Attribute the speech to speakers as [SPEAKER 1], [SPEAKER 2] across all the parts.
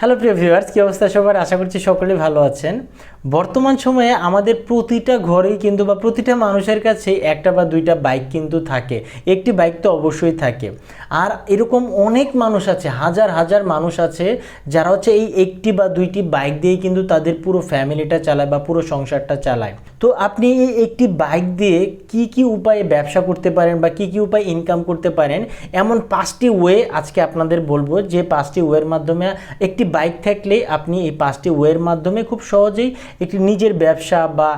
[SPEAKER 1] Hello প্রিয় viewers কী অবস্থা সবার? আশা করছি সকলে ভালো আছেন। বর্তমান সময়ে আমাদের প্রতিটা ঘরেই কিন্তু বা প্রতিটা মানুষের কাছে একটা বা দুইটা বাইক কিন্তু থাকে। একটি বাইক তো অবশ্যই থাকে। আর এরকম অনেক মানুষ আছে, হাজার হাজার মানুষ আছে, যারা হচ্ছে এই একটি বা দুইটি বাইক দিয়েই কিন্তু তাদের পুরো ফ্যামিলিটা চালায় বা পুরো সংসারটা চালায়। তো আপনি এই একটি বাইক দিয়ে কি কি উপায়ে ব্যবসা করতে পারেন বা কি কি উপায়ে ইনকাম করতে পারেন, এমন পাঁচটি ওয়ে আজকে আপনাদের বলব। যে পাঁচটি ওয়ের মাধ্যমে একটি বাইক থাকলে আপনি এই পাঁচটি ওয়ের মাধ্যমে খুব সহজেই একটি নিজের ব্যবসা বা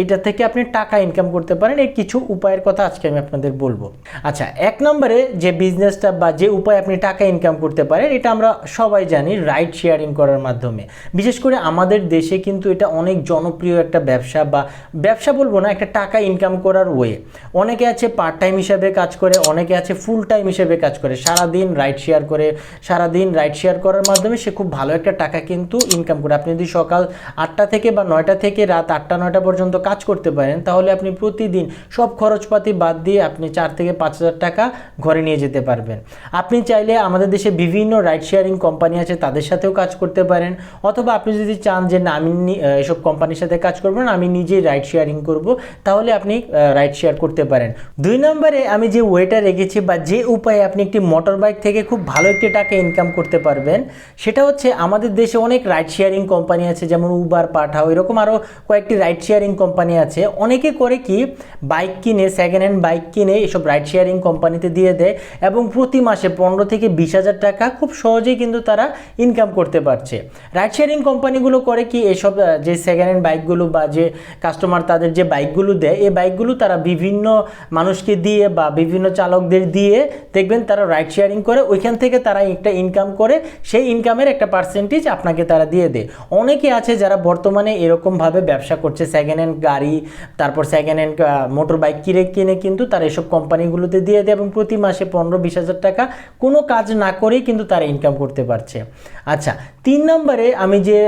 [SPEAKER 1] এটা থেকে আপনি টাকা ইনকাম করতে পারেন। এই কিছু উপায়ের কথা আজকে আমি আপনাদের বলব। আচ্ছা এক নম্বরে যে বিজনেসটা বা যে উপায় আপনি টাকা ইনকাম করতে পারেন, এটা আমরা সবাই জানি রাইড শেয়ারিং করার মাধ্যমে। বিশেষ করে আমাদের দেশে কিন্তু এটা অনেক জনপ্রিয় একটা ব্যবসা বা, ব্যবসা বলব না, একটা টাকা ইনকাম করার ওয়ে অনেকে আছে পার্ট টাইম হিসাবে কাজ করে, অনেকে আছে ফুল টাইম হিসেবে কাজ করে। সারাদিন রাইড শেয়ার করে, সারাদিন রাইড শেয়ার করার মাধ্যমে সে খুব ভালো একটা টাকা কিন্তু ইনকাম করে। আপনি যদি সকাল আটটা থেকে বা নয়টা থেকে রাত আটটা, নয়টা পর্যন্ত কাজ করতে পারেন, তাহলে আপনি প্রতিদিন সব খরচপাতি বাদ দিয়ে আপনি চার থেকে পাঁচ হাজার টাকা ঘরে নিয়ে যেতে পারবেন। আপনি চাইলে আমাদের দেশে বিভিন্ন রাইড শেয়ারিং কোম্পানি আছে, তাদের সাথেও কাজ করতে পারেন। অথবা আপনি যদি চান যে না, আমি এসব কোম্পানির সাথে কাজ করব না, আমি নিজেই রাইড শেয়ারিং করব, তাহলে আপনি রাইড শেয়ার করতে পারেন। দুই নম্বরে আমি যে ওয়েটা রেখেছি বা যে উপায়ে আপনি একটি মোটর বাইক থেকে খুব ভালো একটি টাকা ইনকাম করতে পারবেন, সেটা হচ্ছে আমাদের দেশে অনেক রাইড শেয়ারিং কোম্পানি আছে, যেমন উবার পাঠাও এরকম আরও কয়েকটি রাইড শেয়ারিং কোম্পানি আছে। অনেকে করে কি বাইক কিনে সেকেন্ড হ্যান্ড বাইক কিনে এসব রাইড শেয়ারিং কোম্পানিতে দিয়ে দেয় এবং প্রতি মাসে পনেরো থেকে বিশ হাজার টাকা খুব সহজেই কিন্তু তারা ইনকাম করতে পারছে। রাইড শেয়ারিং কোম্পানিগুলো করে কি, এসব যে সেকেন্ড হ্যান্ড বাইকগুলো বা যে কাস্টমার তাদের যে বাইকগুলো দেয় এই বাইকগুলো তারা বিভিন্ন মানুষকে দিয়ে বা বিভিন্ন চালকদের দিয়ে দেখবেন তারা রাইড শেয়ারিং করে, ওইখান থেকে তারা একটা ইনকাম করে, সেই ইনকামের একটা পার্সেন্টেজ আপনাকে তারা দিয়ে দেয়। অনেকে আছে যারা বর্তমানে এরকমভাবে ব্যবসা করছে সেকেন্ড হ্যান্ড গাড়ি, তারপর সেকেন্ড হ্যান্ড মোটর বাইক কিনে কিনে কিন্তু তারা এসব কোম্পানিগুলোতে দিয়ে দেয় এবং প্রতি মাসে পনেরো বিশ হাজার টাকা কোনো কাজ না করেই কিন্তু তারা ইনকাম করতে পারছে। আচ্ছা তিন নম্বরে আমি যে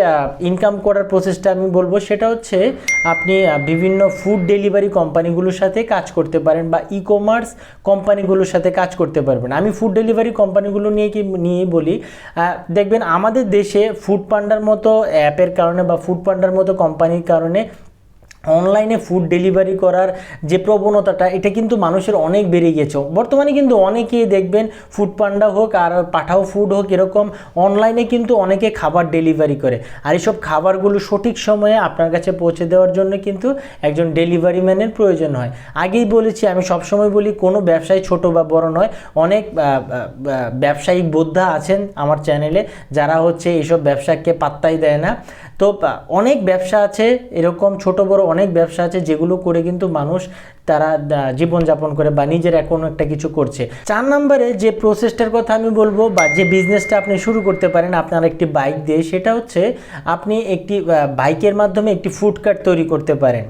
[SPEAKER 1] ইনকাম করার প্রসেসটা আমি বলব সেটা হচ্ছে আপনি বিভিন্ন ফুড ডেলিভারি কোম্পানিগুলোর সাথে কাজ করতে পারেন বা ই কমার্স কোম্পানিগুলোর সাথে কাজ করতে পারবেন। আমি ফুড ডেলিভারি কোম্পানিগুলো নিয়ে কি, নিয়ে বলি দেখবেন দেখবেন আমাদের দেশে ফুড পান্ডার মতো অ্যাপের কারণে বা ফুড পান্ডার মতো কোম্পানির কারণে অনলাইনে ফুড ডেলিভারি করার যে প্রবণতাটা, এটা কিন্তু মানুষের অনেক বেড়ে গেছে বর্তমানে কিন্তু অনেকেই দেখবেন ফুড পান্ডা হোক আর পাঠাও ফুড হোক, এরকম অনলাইনে কিন্তু অনেকে খাবার ডেলিভারি করে। আর এইসব খাবারগুলো সঠিক সময়ে আপনার কাছে পৌঁছে দেওয়ার জন্য কিন্তু একজন ডেলিভারি ম্যানের প্রয়োজন হয়। আগেই বলেছি, আমি সবসময় বলি, কোনো ব্যবসায় ছোট বা বড় নয়, অনেক ব্যবসায়িক বোদ্ধা আছেন আমার চ্যানেলে যারা হচ্ছে এইসব ব্যবসাকে পাত্তাই দেয় না। তো অনেক ব্যবসা আছে এরকম ছোট বড় অনেক ব্যবসা আছে যেগুলো করে কিন্তু মানুষ তারা জীবনযাপন করে বা নিজের কোনো একটা কিছু করছে। চার নম্বরে যে প্রসেসটার কথা আমি বলব বা যে বিজনেসটা আপনি শুরু করতে পারেন আপনার একটি বাইক দিয়ে, সেটা হচ্ছে আপনি একটি বাইকের মাধ্যমে একটি ফুড কার্ট তৈরি করতে পারেন।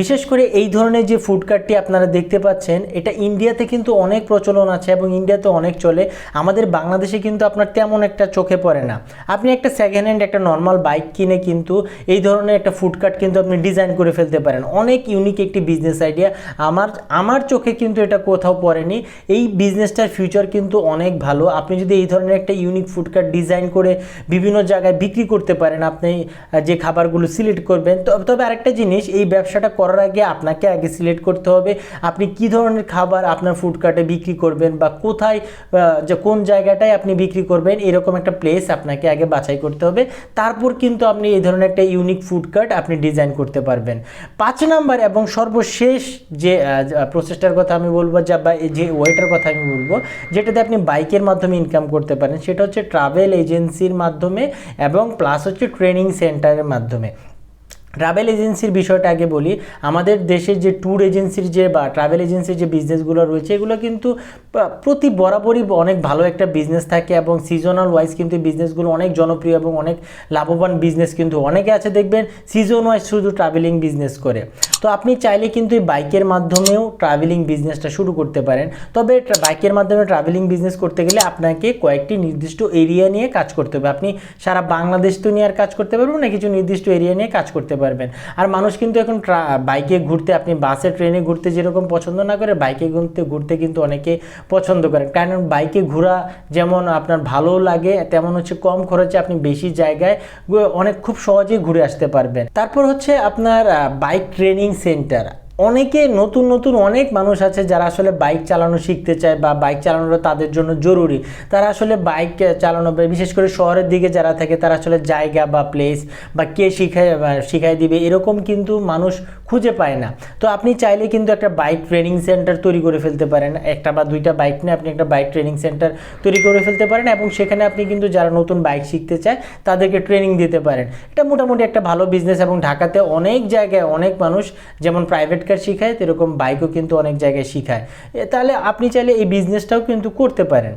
[SPEAKER 1] বিশেষ করে এই ধরনের যে ফুড কার্টটি আপনারা দেখতে পাচ্ছেন, এটা ইন্ডিয়াতে কিন্তু অনেক প্রচলন আছে এবং ইন্ডিয়াতে অনেক চলে। আমাদের বাংলাদেশে কিন্তু আপনার তেমন একটা চোখে পড়ে না। আপনি একটা সেকেন্ড হ্যান্ড একটা নর্মাল বাইক কিনে কিন্তু এই ধরনের একটা ফুড কার্ট কিন্তু আপনি ডিজাইন করে ফেলতে পারেন। অনেক ইউনিক একটি বিজনেস আইডিয়া আমার আমার চোখে কিন্তু এটা কোথাও পড়েনি। এই বিজনেসটার ফিউচার কিন্তু অনেক ভালো। আপনি যদি এই ধরনের একটা ইউনিক ফুড কার্ট ডিজাইন করে বিভিন্ন জায়গায় বিক্রি করতে পারেন, আপনি যে খাবারগুলো সিলেক্ট করবেন তবে আরেকটা জিনিস, এই ব্যবসাটা করার আগে আপনাকে আগে সিলেক্ট করতে হবে, আপনি কি ধরনের খাবার আপনার ফুড কার্টে বিক্রি করবেন বা কোথায় যে কোন জায়গাটায় আপনি বিক্রি করবেন, এরকম একটা প্লেস আপনাকে আগে বাছাই করতে হবে। তারপর কিন্তু আপনি এই ধরনের একটা ইউনিক ফুড কার্ট আপনি ডিজাইন করতে পারবেন। পাঁচ নাম্বার এবং সর্বশেষ যে প্রসেসটার কথা আমি বলব যা বা যে ওয়েটার কথা আমি বলব, যেটাতে আপনি বাইকের মাধ্যমে ইনকাম করতে পারেন, সেটা হচ্ছে ট্রাভেল এজেন্সির মাধ্যমে এবং প্লাস হচ্ছে ট্রেনিং সেন্টারের মাধ্যমে। ট্রাভেল এজেন্সির বিষয়টা আগে বলি। আমাদের দেশের যে ট্যুর এজেন্সির যে বা ট্রাভেল এজেন্সির যে বিজনেসগুলো রয়েছে, এগুলো কিন্তু প্রতি বরাবরই অনেক ভালো একটা বিজনেস থাকে এবং সিজনাল ওয়াইজ কিন্তু বিজনেসগুলো অনেক জনপ্রিয় এবং অনেক লাভবান বিজনেস কিন্তু অনেকে আছে দেখবেন সিজন ওয়াইজ শুধু ট্রাভেলিং বিজনেস করে। তো আপনি চাইলে কিন্তু এই বাইকের মাধ্যমেও ট্রাভেলিং বিজনেসটা শুরু করতে পারেন। তবে বাইকের মাধ্যমে ট্রাভেলিং বিজনেস করতে গেলে আপনাকে কয়েকটি নির্দিষ্ট এরিয়া নিয়ে কাজ করতে হবে। আপনি সারা বাংলাদেশ তো নিয়ে আর কাজ করতে পারবেন না, কিছু নির্দিষ্ট এরিয়া নিয়ে কাজ করতে পারবেন। পারবেন। আর মানুষ কিন্তু এখন বাইকে ঘুরতে, আপনি বাসে, ট্রেনে ঘুরতে যেরকম পছন্দ না করে, বাইকে ঘুরতে ঘুরতে কিন্তু অনেকে পছন্দ করেন। কারণ বাইকে ঘোরা যেমন আপনার ভালো লাগে, তেমন হচ্ছে কম খরচে আপনি বেশি জায়গায় অনেক খুব সহজেই ঘুরে আসতে পারবেন। তারপর হচ্ছে আপনার বাইক ট্রেনিং সেন্টার। অনেকে নতুন নতুন অনেক মানুষ আছে যারা আসলে বাইক চালানো শিখতে চায় বা বাইক চালানোটা তাদের জন্য জরুরি। তারা আসলে বাইক চালানো বিশেষ করে শহরের দিকে যারা থাকে তারা আসলে জায়গা বা প্লেস বা কে শিখায় শিখাই দিবে এরকম কিন্তু মানুষ খুঁজে পায় না। তো আপনি চাইলে কিন্তু একটা বাইক ট্রেনিং সেন্টার তৈরি করে ফেলতে পারেন। একটা বা দুইটা বাইক নিয়ে আপনি একটা বাইক ট্রেনিং সেন্টার তৈরি করে ফেলতে পারেন এবং সেখানে আপনি কিন্তু যারা নতুন বাইক শিখতে চায় তাদেরকে ট্রেনিং দিতে পারেন। এটা মোটামুটি একটা ভালো বিজনেস এবং ঢাকাতে অনেক জায়গায় অনেক মানুষ যেমন প্রাইভেট কার শিখায় সেরকম বাইকও কিন্তু অনেক জায়গায় শিখায়। তাহলে আপনি চাইলে এই বিজনেসটাও কিন্তু করতে পারেন।